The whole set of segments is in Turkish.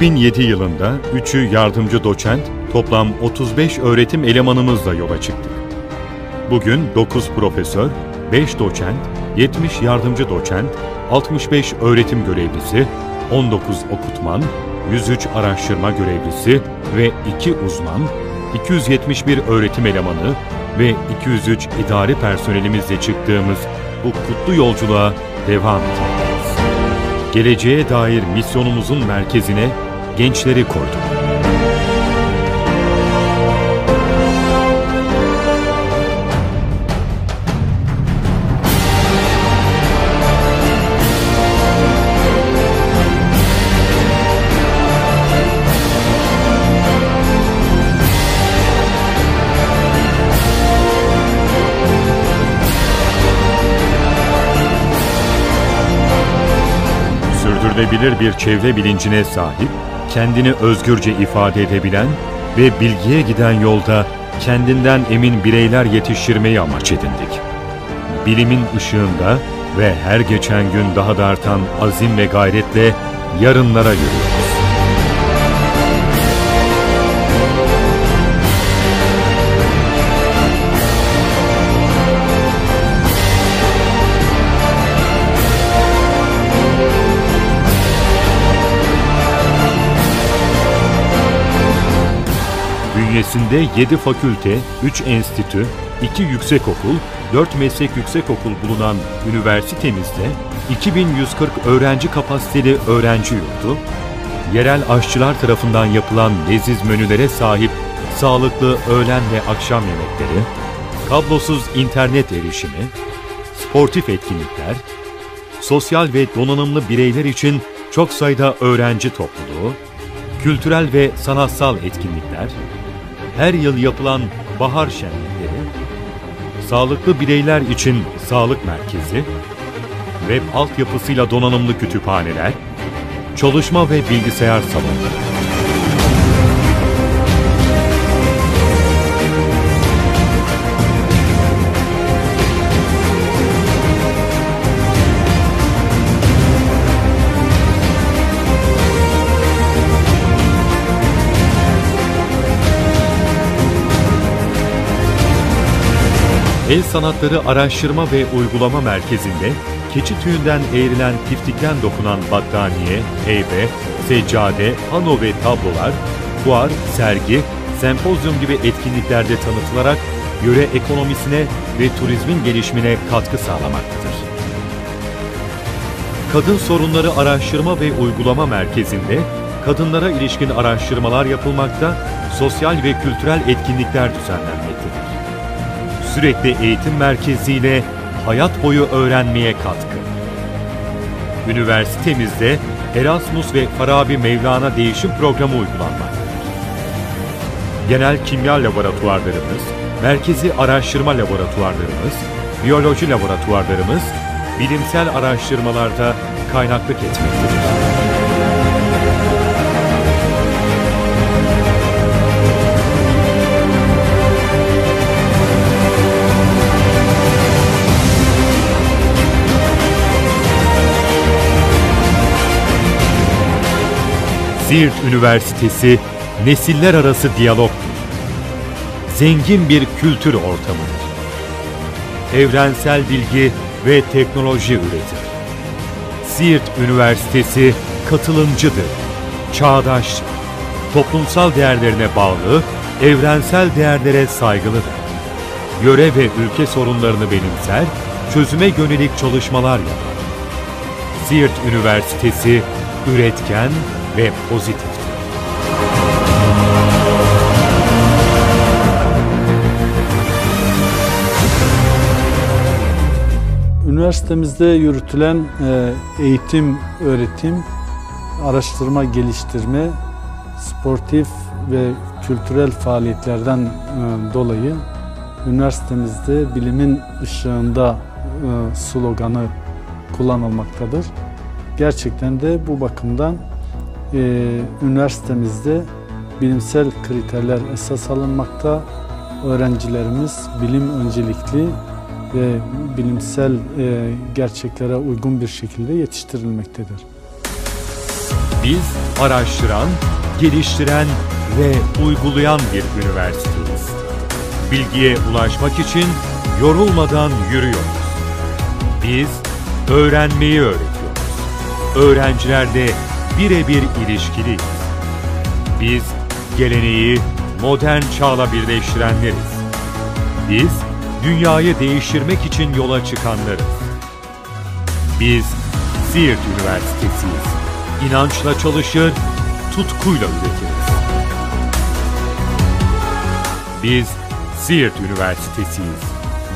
2007 yılında 3'ü yardımcı doçent, toplam 35 öğretim elemanımızla yola çıktık. Bugün 9 profesör, 5 doçent, 70 yardımcı doçent, 65 öğretim görevlisi, 19 okutman, 103 araştırma görevlisi ve 2 uzman, 271 öğretim elemanı ve 203 idari personelimizle çıktığımız bu kutlu yolculuğa devam edeceğiz. Geleceğe dair misyonumuzun merkezine gençleri koyduk. sürdürülebilir bir çevre bilincine sahip, kendini özgürce ifade edebilen ve bilgiye giden yolda kendinden emin bireyler yetiştirmeyi amaç edindik. Bilimin ışığında ve her geçen gün daha da artan azim ve gayretle yarınlara yürüyoruz. Bünyesinde 7 fakülte, 3 enstitü, 2 yüksekokul, 4 meslek yüksekokul bulunan üniversitemizde 2140 öğrenci kapasiteli öğrenci yurdu, yerel aşçılar tarafından yapılan leziz menülere sahip sağlıklı öğlen ve akşam yemekleri, kablosuz internet erişimi, sportif etkinlikler, sosyal ve donanımlı bireyler için çok sayıda öğrenci topluluğu, kültürel ve sanatsal etkinlikler, her yıl yapılan bahar şenlikleri, sağlıklı bireyler için sağlık merkezi, web altyapısıyla donanımlı kütüphaneler, çalışma ve bilgisayar salonları. El Sanatları Araştırma ve Uygulama Merkezi'nde keçi tüyünden eğrilen tiftikten dokunan battaniye, heybe, seccade, pano ve tablolar, fuar, sergi, sempozyum gibi etkinliklerde tanıtılarak yöre ekonomisine ve turizmin gelişimine katkı sağlamaktadır. Kadın Sorunları Araştırma ve Uygulama Merkezi'nde kadınlara ilişkin araştırmalar yapılmakta, sosyal ve kültürel etkinlikler düzenlenmektedir sürekli eğitim merkeziyle hayat boyu öğrenmeye katkı. Üniversitemizde Erasmus ve Farabi Mevlana Değişim Programı uygulanmaktadır. Genel kimya laboratuvarlarımız, merkezi araştırma laboratuvarlarımız, biyoloji laboratuvarlarımız bilimsel araştırmalarda kaynaklık etmektedir. Siirt Üniversitesi nesiller arası diyalogdur. Zengin bir kültür ortamıdır. Evrensel bilgi ve teknoloji üretir. Siirt Üniversitesi katılımcıdır, çağdaş, toplumsal değerlerine bağlı, evrensel değerlere saygılıdır. Yöre ve ülke sorunlarını benimser, çözüme yönelik çalışmalar yapar. Siirt Üniversitesi üretken, ve pozitiftir. Üniversitemizde yürütülen e, eğitim, öğretim, araştırma, geliştirme, sportif ve kültürel faaliyetlerden e, dolayı üniversitemizde bilimin ışığında e, sloganı kullanılmaktadır. Gerçekten de bu bakımdan e, üniversitemizde bilimsel kriterler esas alınmakta. Öğrencilerimiz bilim öncelikli ve bilimsel e, gerçeklere uygun bir şekilde yetiştirilmektedir. Biz araştıran, geliştiren ve uygulayan bir üniversiteyiz. Bilgiye ulaşmak için yorulmadan yürüyoruz. Biz öğrenmeyi öğretiyoruz. Öğrencilerle birebir ilişkiliyiz. Biz geleneği modern çağla birleştirenleriz. Biz dünyayı değiştirmek için yola çıkanlarız. Biz Siirt Üniversitesi'yiz. İnançla çalışır, tutkuyla üretiriz. Biz Siirt Üniversitesi'yiz.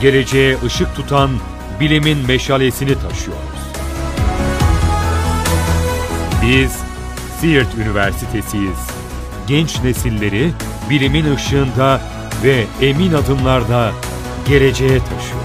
Geleceğe ışık tutan bilimin meşalesini taşıyoruz. Biz Siirt Üniversitesi'yiz. Genç nesilleri bilimin ışığında ve emin adımlarda geleceğe taşıyoruz.